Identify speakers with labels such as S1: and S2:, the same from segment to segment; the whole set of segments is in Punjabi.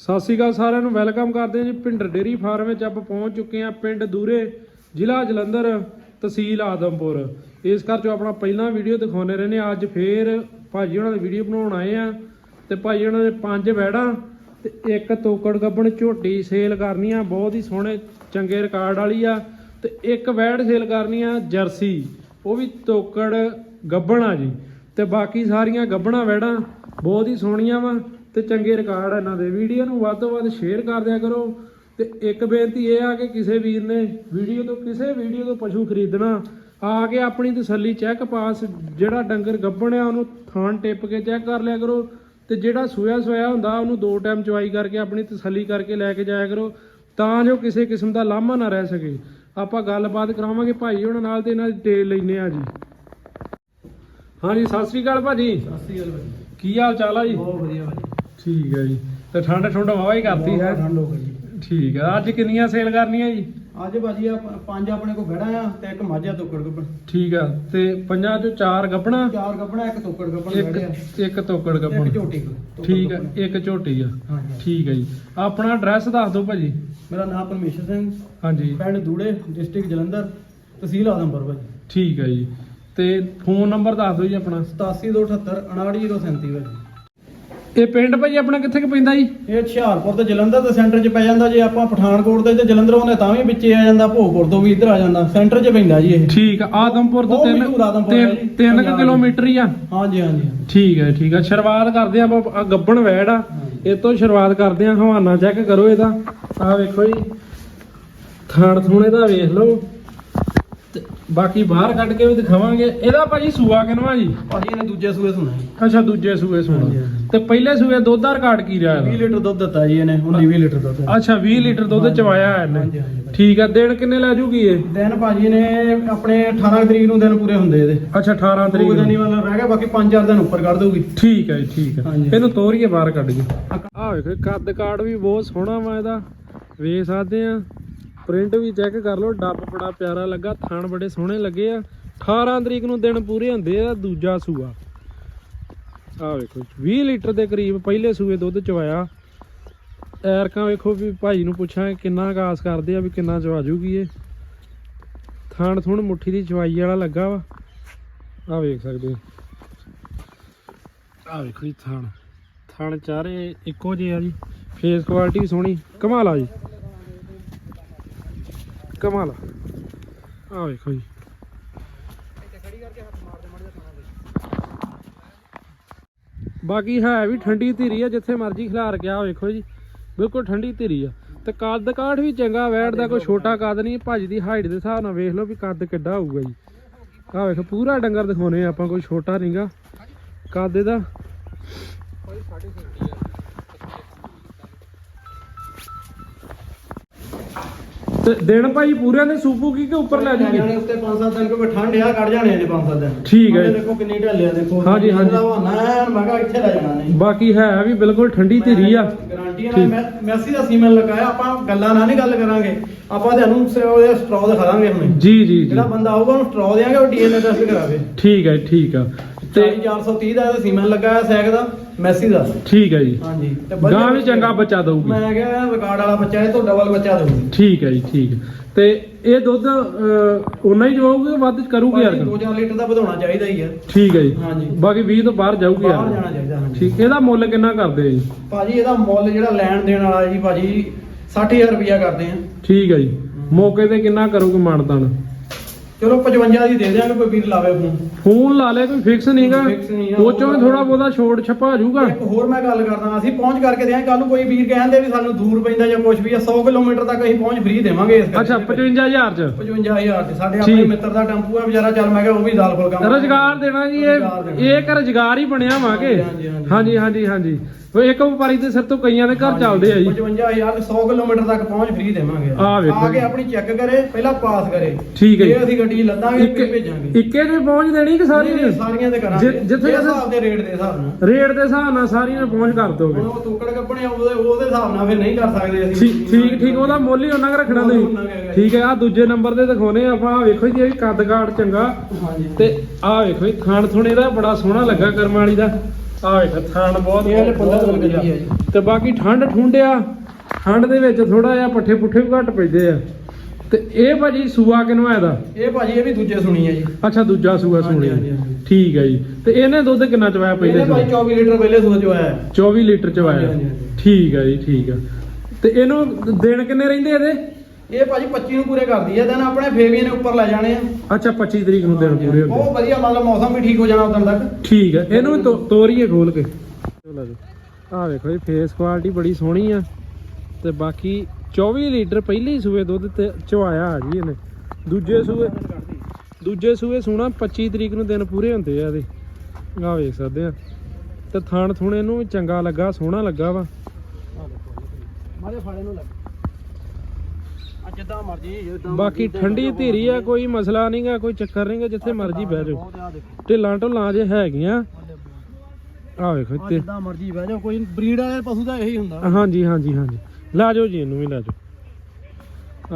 S1: ਸਤਿ ਸ਼੍ਰੀ ਅਕਾਲ ਸਾਰਿਆਂ ਨੂੰ, ਵੈਲਕਮ ਕਰਦੇ ਹਾਂ ਜੀ ਭਿੰਡਰ ਡੇਰੀ ਫਾਰਮ ਵਿੱਚ ਆਪਾਂ ਪਹੁੰਚ ਚੁੱਕੇ ਹਾਂ ਪਿੰਡ ਦੂਰੇ, ਜ਼ਿਲ੍ਹਾ ਜਲੰਧਰ, ਤਹਿਸੀਲ ਆਦਮਪੁਰ। ਇਸ ਘਰ ਚੋਂ ਆਪਣਾ ਪਹਿਲਾਂ ਵੀਡੀਓ ਦਿਖਾਉਂਦੇ ਰਹਿੰਦੇ ਹਾਂ। ਅੱਜ ਫੇਰ ਭਾਜੀ ਉਹਨਾਂ ਦੀ ਵੀਡੀਓ ਬਣਾਉਣ ਆਏ ਆ ਤੇ ਭਾਜੀ ਉਹਨਾਂ ਦੇ ਪੰਜ ਵੈੜਾਂ ਤੇ ਇੱਕ ਤੋਕੜ ਗੱਬਣ ਝੋਟੀ ਸੇਲ ਕਰਨੀ ਆ, ਬਹੁਤ ਹੀ ਸੋਹਣੇ, ਚੰਗੇ ਰਿਕਾਰਡ ਵਾਲੀ ਆ ਤੇ ਇੱਕ ਵੈੜ ਸੇਲ ਕਰਨੀ ਆ ਜਰਸੀ, ਉਹ ਵੀ ਤੋਕੜ ਗੱਬਣ ਆ ਜੀ। ਤੇ ਬਾਕੀ ਸਾਰੀਆਂ ਗੱਬਣਾ ਵੈੜਾਂ ਬਹੁਤ ਹੀ ਸੋਹਣੀਆਂ ਵਾ। ਤੇ ਚੰਗੇ ਰਿਕਾਰਡ ਆ ਇਹਨਾਂ ਦੇ। ਵੀਡੀਓ ਨੂੰ ਵੱਧ ਤੋਂ ਵੱਧ ਸ਼ੇਅਰ ਕਰ ਦਿਆ ਕਰੋ। ਤੇ ਇੱਕ ਬੇਨਤੀ ਇਹ ਆ ਕਿ ਕਿਸੇ ਵੀਰ ਨੇ ਵੀਡੀਓ ਤੋਂ ਕਿਸੇ ਵੀਡੀਓ ਤੋਂ ਪਸ਼ੂ ਖਰੀਦਣਾ ਆ ਕੇ ਆਪਣੀ ਤਸੱਲੀ ਚੈੱਕ ਪਾਸ ਜਿਹੜਾ ਡੰਗਰ ਗੱਬਣ ਆ ਉਹਨੂੰ ਥਾਣ ਟਿੱਪ ਕੇ ਚੈੱਕ ਕਰ ਲਿਆ ਕਰੋ। ਤੇ ਜਿਹੜਾ ਸੋਇਆ ਸੋਇਆ ਹੁੰਦਾ ਉਹਨੂੰ ਦੋ ਟਾਈਮ ਚਵਾਈ ਕਰਕੇ ਆਪਣੀ ਤਸੱਲੀ ਕਰਕੇ ਲੈ ਕੇ ਜਾਇਆ ਕਰੋ। ਤਾਂ ਜੋ ਕਿਸੇ ਕਿਸਮ ਦਾ ਲਾਮਾ ਨਾ ਰਹਿ ਸਕੇ। ਆਪਾਂ ਗੱਲਬਾਤ ਕਰਾਵਾਂਗੇ ਭਾਈ ਉਹਨਾਂ ਨਾਲ ਤੇ ਇਹਨਾਂ ਦੀ ਡਿਟੇਲ ਲੈਨੇ ਆ ਜੀ। ਹਾਂਜੀ ਸਤਿ ਸ੍ਰੀ ਅਕਾਲ ਭਾਜੀ।
S2: ਸਤਿ ਸ੍ਰੀ ਅਕਾਲ ਭਾਜੀ।
S1: ਕੀ ਹਾਲ ਚਾਲ ਆ ਜੀ?
S2: ਬਹੁਤ ਵਧੀਆ ਭਾਜੀ।
S1: ਠੀਕ ਹੈ ਜੀ। ਤੇ ਠੰਡ ਠੰਡ ਹਵਾ ਹੀ ਕਰਤੀ ਹੈ।
S2: ਬਹੁਤ ਠੰਡ ਹੋ ਗਈ।
S1: ਠੀਕ ਹੈ। ਅੱਜ ਕਿੰਨੀਆਂ ਸੇਲ ਕਰਨੀਆਂ ਜੀ?
S2: ਅੱਜ ਭਾਜੀ ਆ ਪੰਜ ਆਪਣੇ ਕੋਲ ਗੜਾ ਆ ਤੇ ਇੱਕ ਮਾਝਾ ਤੋਕੜ ਗੱਪਣ।
S1: ਠੀਕ ਆ। ਤੇ ਪੰਜਾਂ ਚੋਂ ਚਾਰ ਗੱਪਣਾ?
S2: ਚਾਰ ਗੱਪਣਾ ਇੱਕ ਤੋਕੜ ਗੱਪਣ ਆ
S1: ਇੱਕ ਇੱਕ ਤੋਕੜ ਗੱਪਣ।
S2: ਇੱਕ ਝੋਟੀ
S1: ਠੀਕ ਹੈ
S2: ਗੱਭਣ।
S1: ਇੱਕ ਝੋਟੀ ਆ। ਠੀਕ ਹੈ ਜੀ। ਆਪਣਾ ਐਡਰੈਸ ਦੱਸ ਦਿਓ ਭਾਜੀ।
S2: ਮੇਰਾ ਨਾਮ ਪਰਮੇਸ਼ਰ ਸਿੰਘ।
S1: ਹਾਂਜੀ।
S2: ਪਿੰਡ ਦੂੜੇ ਡਿਸਟ੍ਰਿਕਟ ਜਲੰਧਰ ਤਹਿਸੀਲ ਆਦਮਪੁਰ ਭਾਜੀ।
S1: ਠੀਕ ਹੈ ਜੀ। ਤੇ ਫੋਨ ਨੰਬਰ ਦੱਸ ਦਿਓ ਜੀ ਆਪਣਾ।
S2: 8778 59037 ਭਾਜੀ।
S1: ਇਹ ਪਿੰਡ ਭਾਜੀ ਆਪਣਾ ਕਿੱਥੇ ਕੁ ਪੈਂਦਾ ਜੀ?
S2: ਇਹ ਹੁਸ਼ਿਆਰਪੁਰ ਤੇ ਜਲੰਧਰ ਦੇ ਸੈਂਟਰ 'ਚ ਪੈ ਜਾਂਦਾ ਜੇ ਆਪਾਂ ਪਠਾਨਕੋਟ ਦੇ ਤੇ ਜਲੰਧਰੋਂ ਦੇ ਤਾਂ ਵੀ ਵਿੱਚੇ ਆ ਜਾਂਦਾ ਭੋਗਪੁਰ ਤੋਂ ਵੀ ਇੱਧਰ ਆ ਜਾਂਦਾ ਸੈਂਟਰ 'ਚ ਪੈਂਦਾ ਜੀ ਇਹ।
S1: ਠੀਕ ਆ ਆਦਮਪੁਰ ਤੋਂ
S2: ਬਹੁਤ
S1: 3
S2: ਮਸ਼ਹੂਰ ਆਦਮਪੁਰ ਹੈ ਜੀ।
S1: 3
S2: ਪੰਜਾਬ
S1: ਕਿਲੋਮੀਟਰ ਹੀ ਆ।
S2: ਹਾਂਜੀ ਹਾਂਜੀ।
S1: ਠੀਕ ਹੈ ਠੀਕ ਹੈ ਸ਼ੁਰੂਆਤ ਕਰਦੇ ਆ ਆਪਾਂ ਆਹ ਗੱਬਣ ਵੈੜ ਆ। ਇਹ ਤੋਂ ਸ਼ੁਰੂਆਤ ਕਰਦੇ ਆ ਹਵਾਨਾ ਚੈੱਕ ਕਰੋ ਇਹਦਾ। ਆ ਵੇਖੋ ਜੀ। ਥਾਣ ਥੂਣੇ ਦਾ ਵੇਖ ਲਓ। ਬਾਕੀ ਬਾਹਰ ਕੱਢ ਕੇ ਵੀ ਦਿਖਾਵਾਂਗੇ। ਇਹਦਾ ਭਾਜੀ ਸੂਆ ਕਿਨਵਾ ਜੀ?
S2: ਭਾਜੀ ਇਹਨੇ ਦੂਜੇ ਸੂਏ ਸੁਣਾ।
S1: ਅੱਛਾ ਦੂਜੇ ਸੂਏ ਸੁਣਾ। ਤੇ ਪਹਿਲੇ ਸੂਏ ਦੁੱਧ ਦਾ ਰਿਕਾਰਡ ਕੀ ਰਿਹਾ
S2: 20
S1: ਇਹਦਾ
S2: ਲੀਟਰ ਦੁੱਧ ਦਿੱਤਾ ਜੀ ਇਹਨੇ 19 20 ਲੀਟਰ ਦੁੱਧ।
S1: ਅੱਛਾ 20 ਲੀਟਰ ਦੁੱਧ। ਚਵਾਇਆ ਇਹਨੇ। ਠੀਕ ਆ ਦਿਨ ਕਿੰਨੇ ਲੈ ਜੂਗੀ ਇਹ?
S2: ਦਿਨ ਭਾਜੀ ਨੇ ਆਪਣੇ 18 ਤਰੀਕ ਨੂੰ ਦਿਨ ਪੂਰੇ ਹੁੰਦੇ ਇਹਦੇ।
S1: ਅੱਛਾ 18 ਤਰੀਕ
S2: ਤਰੀਕ ਦਿਨ
S1: ਨੂੰ
S2: ਮਤਲਬ ਰਹਿ ਗਿਆ ਬਾਕੀ 5-4 ਦਿਨ ਉੱਪਰ ਕਰ ਦਊਗੀ।
S1: ਠੀਕ ਹੈ ਠੀਕ ਹੈ। ਇਹਨੂੰ ਤੋਰੀਏ ਬਾਹਰ ਕੱਢ ਕੇ। ਆ ਵੇਖੋ ਕੱਦ ਕਾਰਡ ਵੀ ਬਹੁਤ ਸੋਹਣਾ ਵਾ ਇਹਦਾ। ਵੇਖ ਸਕਦੇ ਆ। ਪ੍ਰਿੰਟ ਵੀ ਚੈੱਕ ਕਰ ਲਓ, ਡੱਬ ਬੜਾ ਪਿਆਰਾ ਲੱਗਾ, ਥਣ ਬੜੇ ਸੋਹਣੇ ਲੱਗੇ ਆ। 18 ਤਰੀਕ ਨੂੰ ਦਿਨ ਪੂਰੇ ਹੁੰਦੇ ਆ, ਦੂਜਾ ਸੂਆ। ਆ ਵੇਖੋ 20 ਲੀਟਰ ਦੇ ਕਰੀਬ ਪਹਿਲੇ ਸੂਏ ਦੁੱਧ ਚਵਾਇਆ। ਐਰਕਾਂ ਵੇਖੋ ਵੀ ਭਾਈ ਨੂੰ ਪੁੱਛਾਂ, ਕਿੰਨਾ ਕਾਸ ਕਰਦੇ ਆ, ਵੀ ਕਿੰਨਾ ਚਵਾ ਜੂਗੀ ਇਹ। ਥਣ ਥੁਣ ਮੁੱਠੀ ਦੀ ਚਵਾਈ ਵਾਲਾ ਲੱਗਾ ਵਾ। ਆ ਵੇਖ ਸਕਦੇ ਹੋ। ਆ ਵੇਖੋ ਜੀ ਥਾਣ। ਥਾਣ ਚਾਰੇ ਇੱਕੋ ਜਿਹੇ ਆ ਜੀ। ਫੇਸ ਕੁਆਲਿਟੀ ਵੀ ਸੋਹਣੀ। ਕਮਾਲ ਆ ਜੀ। ਕਮਾਲ ਆ। ਵੇਖੋ ਜੀ। ਬਾਕੀ ਹੈ ਵੀ ਠੰਡੀ ਧੀਰੀ ਆ, ਜਿੱਥੇ ਮਰਜ਼ੀ ਖਿਲਾਰ ਗਿਆ ਵੇਖੋ ਜੀ। ਬਿਲਕੁਲ ਠੰਡੀ ਧੀਰੀ ਆ। ਤੇ ਕੱਦ ਕਾਠ ਵੀ ਚੰਗਾ, ਵੈੜ ਦਾ ਕੋਈ ਛੋਟਾ ਕੱਦ ਨਹੀਂ, ਭਾਜੀ ਦੀ ਹਾਈਟ ਦੇ ਹਿਸਾਬ ਨਾਲ ਵੇਖ ਲਓ ਵੀ ਕੱਦ ਕਿੱਡਾ ਹੋਊਗਾ ਜੀ। ਆਹ ਵੇਖੋ, ਪੂਰਾ ਡੰਗਰ ਦਿਖਾਉਨੇ ਆਪਾਂ, ਕੋਈ ਛੋਟਾ ਨਹੀਂਗਾ ਕੱਦ ਇਹਦਾ। ਤੇ ਦਿਨ ਭਾਈ ਪੂਰਿਆਂ ਦੇ ਸੂਪੂ ਕੀ ਕਿ ਉੱਪਰ ਲੈ
S2: ਜਾਣੇ ਉੱਤੇ 5-7 ਦਿਨ ਕਿਉਂਕਿ ਠੰਡ ਆ ਕੱਢ ਜਾਣੇ ਨੇ 5-7 ਦਿਨ।
S1: ਠੀਕ ਹੈ ਜੀ।
S2: ਦੇਖੋ ਕਿੰਨੀ ਢੱਲਿਆ ਦੇਖੋ।
S1: ਹਾਂਜੀ, ਹਾਂਜੀ।
S2: ਨਾ ਮੈਂ ਕਿਹਾ ਇੱਥੇ ਲੈ ਜਾਣਾ ਨਹੀਂ।
S1: ਬਾਕੀ ਹੈ ਵੀ ਬਿਲਕੁਲ ਠੰਡੀ ਧੀਰੀ ਆ।
S2: ਗਾਰੰਟੀ ਨਾਲ ਮੈਂ ਮੈਸੀ ਦਾ ਸੀਮਨ ਲਗਾਇਆ ਆਪਾਂ ਗੱਲਾਂ ਨਾਲ ਨਹੀਂ ਗੱਲ ਕਰਾਂਗੇ। ਆਪਾਂ ਤੁਹਾਨੂੰ ਸ- ਉਹਦੇ ਸਟ੍ਰੋ ਦਿਖਾ ਦਾਂਗੇ ਹੁਣੇ।
S1: ਜੀ ਜੀ ਜੀ।
S2: ਜਿਹੜਾ ਬੰਦਾ ਆਊਗਾ ਉਹਨੂੰ ਸਟ੍ਰੋ ਦੇਾਂਗੇ ਉਹ ਡੀਐਨਏ ਟੈਸਟ ਕਰਾਵੇ।
S1: ਠੀਕ ਹੈ ਠੀਕ ਆ।
S2: ਤੇ
S1: ਤੇ
S2: 430 ਦਾ ਇਹਦਾ ਸੀਮਨ ਲਗਾਇਆ ਸੈਕ ਦਾ ਮੈਸੀ ਦਾ।
S1: ਠੀਕ ਹੈ ਜੀ।
S2: ਹਾਂਜੀ ਤੇ ਵਧੀਆ
S1: ਗਾਂ ਵੀ ਚੰਗਾ ਬੱਚਾ ਦਊਗੀ।
S2: ਮੈਂ ਕਿਹਾ ਰਿਕਾਰਡ ਵਾਲਾ ਬੱਚਾ ਇਹ ਤੋਂ ਡਬਲ ਬੱਚਾ ਦੇਊਗੀ।
S1: ਠੀਕ ਹੈ ਜੀ ਠੀਕ ਹੈ। ਤੇ ਇਹ ਦੁੱਧ ਉਨਾ ਹੀ ਕਿ ਵੱਧ ਕਰੂਗੀ ਯਾਰ
S2: 2-4 ਲੀਟਰ ਦਾ ਵਧਾਉਣਾ ਚਾਹੀਦਾ ਹੀ ਆ।
S1: ਠੀਕ ਹੈ ਜੀ।
S2: ਹਾਂਜੀ।
S1: ਬਾਕੀ 20 ਤੋਂ ਬਾਹਰ ਜਾਊਗੀ
S2: ਬਾਹਰ
S1: ਯਾਰ
S2: ਜਾਣਾ ਚਾਹੀਦਾ ਹਾਂਜੀ।
S1: ਠੀਕ ਇਹਦਾ ਮੁੱਲ ਕਿੰਨਾ ਕਰਦੇ ਆ ਜੀ?
S2: ਭਾਜੀ ਇਹਦਾ ਮੁੱਲ ਜਿਹੜਾ ਲੈਣ ਦੇਣ ਵਾਲਾ ਜੀ ਭਾਜੀ 60000 ਰੁਪਇਆ ਕਰਦੇ ਆ।
S1: ਠੀਕ ਹੈ ਜੀ। ਮੌਕੇ ਤੇ ਕਿੰਨਾ ਕਰੋਗੇ ਮਾਨਤਾਨ?
S2: ਚਲੋ 55 ਦੀ ਦੇ ਦਿਆਂਗੇ ਕੋਈ ਵੀਰ ਲਾਵੇ ਫੋਨ
S1: ਫੋਨ ਲਾ ਲੈ ਕੋਈ ਫਿਕਸ ਨਹੀਂਗਾ
S2: Fix ਨਹੀਂ ਆ।
S1: ਉਹ ਚੋਂ ਵੀ ਥੋੜਾ ਬਹੁਤਾ ਛੋਟ ਛਪਾ ਜਾਊਗਾ
S2: ਇੱਕ ਹੋਰ ਮੈਂ ਗੱਲ ਕਰਦਾ ਅਸੀਂ ਪਹੁੰਚ ਕਰਕੇ ਦਿਆਂਗੇ ਕੱਲ ਨੂੰ ਕੋਈ ਵੀਰ ਕਹਿੰਦੇ ਵੀ ਸਾਨੂੰ ਦੂਰ ਪੈਂਦਾ ਜਾਂ ਕੁਝ ਵੀ ਆ 100 ਕਿਲੋਮੀਟਰ ਤੱਕ ਅਸੀਂ ਪਹੁੰਚ ਫ੍ਰੀ ਦੇਵਾਂਗੇ ਇਸ ਕਰਕੇ।
S1: ਅੱਛਾ 55000 ਚ
S2: 55000 ਤੇ ਸਾਡੇ ਆਪਣੇ
S1: ਠੀਕ।
S2: ਮਿੱਤਰ ਦਾ ਟੈਂਪੂ ਆ ਵਿਚਾਰਾ ਚੱਲ ਮੈਂ ਕਿਹਾ ਉਹ ਵੀ ਦਾਲ ਫੁਲਕਾ
S1: ਰੁਜ਼ਗਾਰ ਦੇਣਾ ਜੀ
S2: ਰੁਜ਼ਗਾਰ
S1: ਇਹ
S2: ਦੇਣਾ।
S1: ਇਹ ਇੱਕ ਰੁਜ਼ਗਾਰ ਹੀ ਬਣਿਆ ਵਾਂਗੇ
S2: ਹਾਂਜੀ, ਹਾਂਜੀ,
S1: ਹਾਂਜੀ ਹਾਂਜੀ ਹਾਂਜੀ ਉਹ ਇੱਕ ਵਪਾਰੀ ਦੇ ਸਿਰ ਤੋਂ ਕਈਆਂ ਦੇ ਘਰ ਚੱਲਦੇ ਆ ਜੀ।
S2: 55000 100 ਕਿਲੋਮੀਟਰ ਤੱਕ ਪਹੁੰਚ ਫ੍ਰੀ ਦੇਵਾਂਗੇ।
S1: ਆਹ ਵੇਖੋ
S2: ਆ ਕੇ ਆਪਣੀ ਚੈੱਕ ਕਰੇ ਪਹਿਲਾਂ ਪਾਸ ਕਰੇ।
S1: ਠੀਕ ਹੈ ਜੀ।
S2: ਇਹ ਅਸੀਂ ਗੱਡੀ ਲੱਦਾਂਗੇ ਫਿਰ ਭੇਜਾਂਗੇ।
S1: ਇੱਕੇ ਦੇ ਪਹੁੰਚ ਦੇਣੀ ਕਿ ਸਾਰੀ
S2: ਨਹੀਂ,
S1: ਨੇ
S2: ਸਾਰੀਆਂ ਤੇ ਕਰਾਂਗੇ।
S1: ਜਿੱਥੇ-
S2: ਹਿਸਾਬ ਦੇ ਰੇਟ ਦੇ ਹਿਸਾਬ ਨਾਲ।
S1: ਰੇਟ ਦੇ ਹਿਸਾਬ ਨਾਲ ਸਾਰੀ ਨੇ ਪਹੁੰਚ ਕਰ ਦੋਗੇ
S2: ਉਹ ਤੋਕੜ ਕੱਪਣੇ ਆ ਉਹਦੇ ਹਿਸਾਬ ਨਾਲ ਫਿਰ ਨਹੀਂ ਕਰ ਸਕਦੇ ਅਸੀਂ।
S1: ਠੀਕ ਠੀਕ ਉਹਦਾ ਮੁੱਲ ਹੀ ਉਹਨਾਂ ਕੁ ਰੱਖਣਾ ਤੁਸੀਂ। ਠੀਕ ਹੈ ਆ ਦੂਜੇ ਨੰਬਰ ਤੇ ਦਿਖਾਉਨੇ ਆ ਆਪਾਂ। ਵੇਖੋ ਜੀ ਇਹ ਵੀ ਕੱਦ ਕਾਠ ਚੰਗਾ।
S2: ਹਾਂਜੀ।
S1: ਤੇ ਆਹ ਵੇਖੋ ਜੀ ਖਾਣ ਥੁਣੇ ਦਾ ਬੜਾ ਸੋਹਣਾ ਲੱਗਾ ਕਰਮ ਵਾਲੀ ਦਾ। ਆ ਵੇਖ ਥਣ ਬਹੁਤ
S2: ਇਹ ਹਲੇ 15 ਦਿਨ ਕੱਢੀ ਆ ਜੀ।
S1: ਤੇ ਬਾਕੀ ਠੰਡ ਠੁੰਡਿਆ ਠੰਡ ਦੇ ਵਿੱਚ ਥੋੜਾ ਜਿਹਾ ਪੱਠੇ ਪੁੱਠੇ ਵੀ ਘੱਟ ਪੈਂਦੇ ਆ। ਤੇ ਇਹ ਭਾਜੀ ਸੂਆ ਕਿਨਵਾ ਇਹਦਾ
S2: ਇਹ ਭਾਜੀ ਇਹ ਵੀ ਦੂਜੇ ਸੁਣੀ ਆ ਜੀ।
S1: ਅੱਛਾ ਦੂਜਾ ਸੂਆ
S2: ਹਾਂਜੀ,
S1: ਸੁਣੀ
S2: ਹਾਂਜੀ, ਹਾਂਜੀ।
S1: ਠੀਕ ਹੈ ਜੀ। ਤੇ ਇਹਨੇ ਦੁੱਧ ਕਿੰਨਾ ਚਵਾਇਆ ਪਹਿਲੇ
S2: ਇਹਨੇ ਭਾਈ
S1: ਸੂਏ
S2: 24 ਲੀਟਰ ਪਹਿਲੇ ਸੂਆ ਚ ਆਇਆ ਹੈ
S1: 24 ਲੀਟਰ ਚਵਾਇਆ।
S2: ਹਾਂਜੀ, ਹਾਂਜੀ, ਹਾਂਜੀ।
S1: ਠੀਕ ਹੈ ਜੀ ਠੀਕ ਹੈ ਤੇ ਇਹਨੂੰ ਦਿਨ ਕਿੰਨੇ ਰਹਿੰਦੇ ਇਹਦੇ?
S2: ਇਹ ਭਾਜੀ 25 ਨੂੰ ਪੂਰੇ ਕਰਦੀ ਹੈ ਦਿਨ ਆਪਣੇ ਫੇਵੀਆਂ ਨੇ ਉੱਪਰ ਲੈ ਜਾਣੇ ਆ।
S1: ਅੱਛਾ 25 ਤਰੀਕ ਨੂੰ ਦਿਨ ਪੂਰੇ ਹੁੰਦੇ
S2: ਬਹੁਤ ਵਧੀਆ ਮਤਲਬ ਮੌਸਮ ਵੀ ਠੀਕ ਹੋ ਜਾਣਾ ਉਦੋਂ ਤੱਕ।
S1: ਠੀਕ ਹੈ ਇਹਨੂੰ ਵੀ ਤੋਰੀਏ ਖੋਲ ਕੇ। ਆਹ ਵੇਖੋ ਜੀ ਫੇਸ ਕੁਆਲਿਟੀ ਬੜੀ ਸੋਹਣੀ ਆ। ਤੇ ਬਾਕੀ 24 ਲੀਟਰ ਪਹਿਲੇ ਸੂਏ ਦੁੱਧ ਤੇ ਚਵਾਇਆ ਆ ਜੀ ਇਹਨੇ। ਦੂਜੇ ਸੂਏ ਦੂਜੇ ਸੂਏ ਸੋਣਾ 25 ਤਰੀਕ ਨੂੰ ਦਿਨ ਪੂਰੇ ਹੁੰਦੇ ਆ ਇਹਦੇ। ਆਹ ਵੇਖ ਸਕਦੇ ਆ। ਤੇ ਥਣ ਥੁਣੇ ਨੂੰ ਚੰਗਾ ਲੱਗਾ ਸੋਹਣਾ ਲੱਗਾ ਵਾ।
S2: ਮਾਰੇ ਫਾੜੇ ਨੂੰ ਲੱਗ। ਆ ਜਿੱਦਾਂ ਮਰਜ਼ੀ ਜਿੱਦਾਂ
S1: ਬਾਕੀ ਠੰਡੀ ਧੀਰੀ ਆ ਕੋਈ ਮਸਲਾ ਨਹੀਂਗਾ ਕੋਈ ਚੱਕਰ ਨਹੀਂਗਾ ਜਿੱਥੇ ਮਰਜ਼ੀ ਬਹਿ ਜਾਓ। ਢਿੱਲਾਂ ਢੁੱਲਾਂ ਜੇ ਹੈਗੀਆਂ। ਆਹ ਵੇਖੋ ਤੇ
S2: ਜਿੱਦਾਂ ਮਰਜ਼ੀ ਬਹਿ ਜਾਓ ਕੋਈ ਬਰੀਡ ਵਾਲੇ ਪਸ਼ੂ ਦਾ ਇਹੀ ਹੁੰਦਾ।
S1: ਹਾਂਜੀ ਹਾਂਜੀ ਹਾਂਜੀ। ਲਾ ਜਾਓ ਜੀ ਇਹਨੂੰ ਵੀ ਲਾ ਜਾਓ।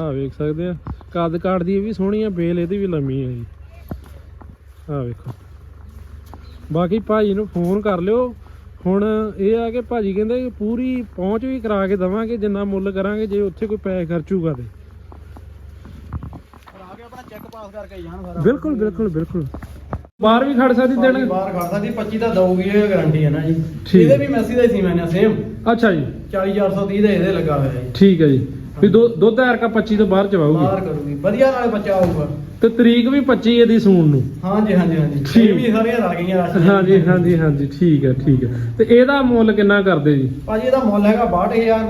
S1: ਆਹ ਵੇਖ ਸਕਦੇ ਆ। ਕੱਦ ਕਾਠ ਦੀ ਇਹ ਵੀ ਸੋਹਣੀ ਆ ਬੇਲ ਇਹਦੀ ਵੀ ਲੰਮੀ ਆ ਜੀ। ਆਹ ਵੇਖੋ। ਬਾਕੀ ਭਾਜੀ ਨੂੰ ਫੋਨ ਕਰ ਲਿਓ। ਹੁਣ ਇਹ ਆ ਕਿ ਭਾਜੀ ਕਹਿੰਦੇ ਪੂਰੀ ਪਹੁੰਚ ਵੀ ਕਰਾ ਕੇ ਦਵਾਂਗੇ ਜਿੰਨਾ ਮੁੱਲ ਕਰਾਂਗੇ ਜੇ ਉੱਥੇ ਕੋਈ ਪੈਸੇ ਖਰਚੂਗਾ ਤੇ।
S2: ਆ ਚੈੱਕ ਪਾਸ ਕਰਕੇ ਜਾਣ ਸਾਰਾ।
S1: ਬਿਲਕੁਲ ਬਿਲਕੁਲ ਬਿਲਕੁਲ। ਬਾਹਰ ਵੀ ਖੜ ਸਕਦੀ ਦਿਨ
S2: ਬਾਹਰ ਖੜਦਾ ਦੀ 25 ਦਾ ਦਊਗੀ ਇਹ ਗਾਰੰਟੀ ਹੈ ਨਾ ਜੀ।
S1: ਠੀਕ।
S2: ਇਹਦੇ ਵੀ ਮੈਸੀ ਦਾ ਹੀ ਸੀ ਮੈਨੇ ਸੇਮ
S1: ਅੱਛਾ ਜੀ।
S2: 40430 ਦਾ ਇਹਦੇ ਲੱਗਾ ਹੋਇਆ ਜੀ।
S1: ਠੀਕ ਹੈ ਜੀ। ਵੀ ਦੋ ਦੁੱਧ ਹਰਕਾ 25 ਤੋਂ ਬਾਹਰ ਚਵਾਊਗੀ
S2: ਬਾਹਰ ਕਰੂਗੀ। ਵਧੀਆ ਨਾਲੇ ਬੱਚਾ ਆਊਗਾ
S1: ਤੇ ਤਰੀਕ ਵੀ 25 ਇਹਦੀ ਸੂਣ ਨੂੰ।
S2: ਹਾਂਜੀ ਹਾਂਜੀ ਹਾਂਜੀ।
S1: ਠੀਕ।
S2: ਇਹ ਵੀ ਸਾਰੀਆਂ ਰਲ ਗਈਆਂ
S1: ਹਾਂਜੀ ਹਾਂਜੀ ਹਾਂਜੀ। ਠੀਕ ਹੈ ਠੀਕ ਹੈ। ਤੇ ਇਹਦਾ ਮੁੱਲ ਕਿੰਨਾ ਕਰਦੇ ਜੀ?
S2: ਭਾਜੀ ਇਹਦਾ ਮੁੱਲ ਹੈਗਾ 62000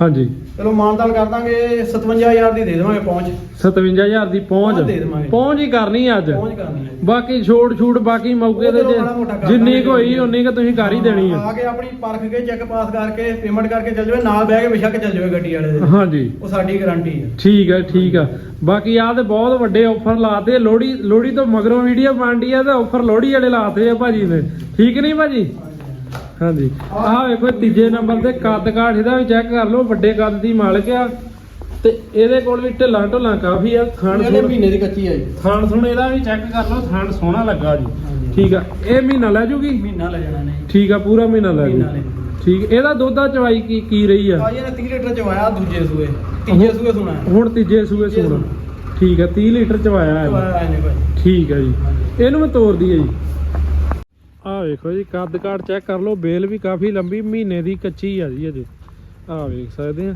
S1: ਹਾਂਜੀ।
S2: ਚਲੋ ਮਾਨਤਾਲ ਕਰ ਦਾਂਗੇ 57000 ਦੀ ਦੇ ਦੇਵਾਂਗੇ ਪਹੁੰਚ।
S1: 57000 ਦੀ
S2: ਪਹੁੰਚ।
S1: ਪਹੁੰਚ
S2: ਦੇ ਦੇਵਾਂਗੇ।
S1: ਪਹੁੰਚ ਹੀ ਕਰਨੀ ਅੱਜ।
S2: ਪਹੁੰਚ ਕਰਨੀ ਹੈ ਜੀ।
S1: ਬਾਕੀ ਛੋੜ ਛੂਟ ਬਾਕੀ ਮੌਕੇ
S2: ਉਹ
S1: ਤੇ
S2: ਚਲੋ
S1: ਜੇ
S2: ਮਾੜਾ ਮੋਟਾ ਕਰ
S1: ਜਿੰਨੀ। ਕੁ ਹੋਈ ਉਨੀ ਕੁ ਤੁਸੀਂ ਕਰ ਹੀ ਦੇਣੀ
S2: ਆ।
S1: ਆ
S2: ਕੇ ਆਪਣੀ ਪਰਖ ਕੇ ਚੈੱਕ ਪਾਸ ਕਰਕੇ ਪੇਮੈਂਟ ਕਰਕੇ ਚੱਲ ਜਾਵੇ ਨਾਲ ਬਹਿ ਕੇ ਬਿਸ਼ੱਕ ਚੱਲ ਜਾਵੇ ਗੱਡੀ ਵਾਲੇ ਦੇ।
S1: ਹਾਂਜੀ।
S2: ਉਹ ਸਾਡੀ ਗਾਰੰਟੀ ਹੈ
S1: ਠੀਕ ਹੈ ਠੀਕ ਆ। ਬਾਕੀ ਆਹ ਤੇ ਬਹੁਤ ਵੱਡੇ ਆਫਰ ਲਾਤੇ। ਲੋੜੀ ਲੋੜੀ ਤੋਂ ਮਗਰੋਂ ਵੀਡੀਓ ਬਣਦੀ ਆ ਤੇ ਆਫਰ ਲੋੜੀ ਵਾਲੇ ਲਾਤੇ ਆ ਭਾਜੀ ਨੇ ਠੀਕ ਨਹੀਂ ਭਾਜੀ? ਹਾਂਜੀ। ਆਹ ਵੇਖੋ ਤੀਜੇ ਨੰਬਰ ਤੇ ਕੱਦ ਕਾਠ ਇਹਦਾ ਵੀ ਚੈੱਕ ਕਰ ਲਓ ਵੱਡੇ ਕੱਦ ਦੀ ਮਾਲਕ ਆ। ਤੇ ਇਹਦੇ ਕੋਲ ਵੀ ਢਿੱਲਾਂ ਢੁੱਲਾਂ ਕਾਫੀ ਆ ਖਾਣ
S2: ਇਹਦੇ
S1: ਸੁਣ
S2: ਮਹੀਨੇ ਦੀ ਕੱਚੀ ਹੈ ਜੀ।
S1: ਥਾਣ ਥੁਣ ਇਹਦਾ ਵੀ ਚੈੱਕ ਕਰ ਲਓ ਥਾਣ ਸੋਹਣਾ ਲੱਗਾ ਜੀ। ਠੀਕ ਆ ਇਹ ਮਹੀਨਾ ਲੈ ਜੂਗੀ?
S2: ਮਹੀਨਾ ਲੈ ਜਾਣਾ ਨੇ।
S1: ਠੀਕ ਆ ਪੂਰਾ ਮਹੀਨਾ ਲੈ
S2: ਮਹੀਨਾ ਲੈ
S1: ਜੂ।
S2: ਜਾਊ।
S1: ਠੀਕ ਇਹਦਾ ਦੁੱਧ ਦਾ ਚਵਾਈ ਕੀ ਕੀ ਰਹੀ ਆ?
S2: ਭਾਜੀ ਇਹਨੇ 30 ਲੀਟਰ ਚਵਾਇਆ ਦੂਜੇ ਸੂਏ। ਤੀਜੇ ਸੂਏ ਸੁਣਾ। ਹੈ
S1: ਹੁਣ ਤੀਜੇ ਸੂਏ ਸੂਣਾ। ਠੀਕ ਆ 30 ਲੀਟਰ ਚਵਾਇਆ
S2: ਭਾਜੀ।
S1: ਠੀਕ ਆ ਜੀ। ਇਹਨੂੰ ਮੈਂ ਤੋੜ ਦਈਏ ਜੀ। ਆਹ ਵੇਖੋ ਜੀ, ਕੱਦ ਕਾਠ ਚੈੱਕ ਕਰ ਲਓ, ਬੇਲ ਵੀ ਕਾਫੀ ਲੰਬੀ, ਮਹੀਨੇ ਦੀ ਕੱਚੀ ਆ ਜੀ ਅਜੇ। ਆਹ ਵੇਖ ਸਕਦੇ ਆ।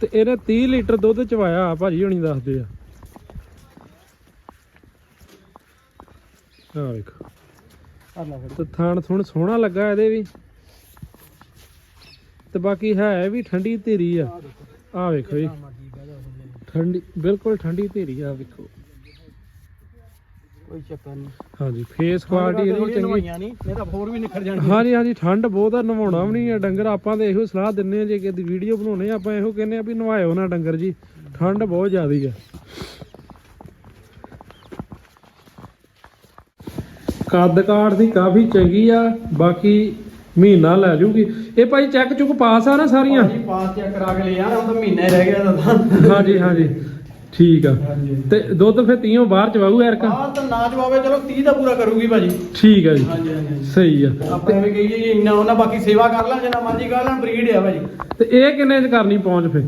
S1: ਤੇ ਇਹਨੇ 30 ਲੀਟਰ ਦੁੱਧ ਚਵਾਇਆ ਆ ਭਾਜੀ ਹੁਣੀ ਦੱਸਦੇ ਆ। ਆਹ ਵੇਖੋ। ਤੇ ਥਾਣ ਥੁਣ ਸੋਹਣਾ ਲੱਗਾ ਇਹਦੇ ਵੀ। ਤੇ ਬਾਕੀ ਹੈ ਵੀ ਠੰਡੀ ਧੀਰੀ ਆ। ਆਹ ਵੇਖੋ ਜੀ। ਠੰਡੀ, ਬਿਲਕੁਲ ਠੰਡੀ ਧੀਰੀ ਆ ਵੇਖੋ।
S2: ਕੋਈ ਚੱਕਰ ਨਹੀਂ।
S1: ਹਾਂਜੀ ਫੇਸ ਕੁਆਲਿਟੀ ਇਹਦੀ ਚੰਗੀ
S2: ਨਵਾਈਆਂ ਨਹੀਂ ਨਹੀਂ ਤਾਂ ਹੋਰ ਵੀ ਨਿਖਰ ਜਾਣੀ
S1: ਹਾਂਜੀ ਹਾਂਜੀ ਠੰਡ ਬਹੁਤ ਆ ਨਵਾਉਣਾ ਵੀ ਨਹੀਂ ਆ ਡੰਗਰ। ਆਪਾਂ ਤਾਂ ਇਹੋ ਸਲਾਹ ਦਿੰਨੇ ਆ ਜੇ ਕਿਤੇ ਵੀਡੀਓ ਬਣਾਉਣੇ ਆ ਆਪਾਂ ਇਹੋ ਕਹਿੰਨੇ ਆ ਵੀ ਨਵਾਇਓ ਨਾ ਡੰਗਰ ਜੀ। ਠੰਡ ਬਹੁਤ ਜ਼ਿਆਦੀ ਆ। ਕੱਦ ਕਾਠ ਦੀ ਕਾਫੀ ਚੰਗੀ ਆ ਬਾਕੀ ਮਹੀਨਾ ਲੈ ਜੂਗੀ। ਇਹ ਭਾਈ ਚੈੱਕ ਚੁੱਕ ਪਾਸ ਆ ਨਾ ਸਾਰੀਆਂ?
S2: ਪਾਸ ਚੈੱਕ ਕਰਾ ਕੇ ਲੈ ਯਾਰ ਹੁਣ ਤਾਂ ਮਹੀਨਾ ਹੀ ਰਹਿ ਗਿਆ ਤਾਂ।
S1: ਹਾਂਜੀ ਹਾਂਜੀ। ਠੀਕ ਆ।
S2: ਹਾਂਜੀ
S1: ਤੇ ਦੁੱਧ ਫਿਰ ਤੀਓ ਬਾਹਰ ਚਵਾਊ ਐਰਕਾ?
S2: ਆਹ ਤਾਂ ਨਾ ਜਵਾਵੇ ਚਲੋ 30 ਦਾ ਪੂਰਾ ਕਰੂਗੀ ਭਾਜੀ।
S1: ਠੀਕ ਆ ਜੀ।
S2: ਹਾਂਜੀ ਹਾਂਜੀ
S1: ਸਹੀ ਆ।
S2: ਆਪਾਂ ਐਵੇਂ ਕਹੀਏ ਜੀ ਇੰਨਾ ਉਹਨਾਂ ਬਾਕੀ ਸੇਵਾ ਕਰ ਲਾਂ ਜਿੰਨਾ ਮਰਜ਼ੀ ਕਰ ਲਾਂ ਬਰੀਡ ਆ ਭਾਜੀ।
S1: ਤੇ ਇਹ ਕਿੰਨੇ ਚ ਕਰਨੀ ਪਹੁੰਚ ਫਿਰ?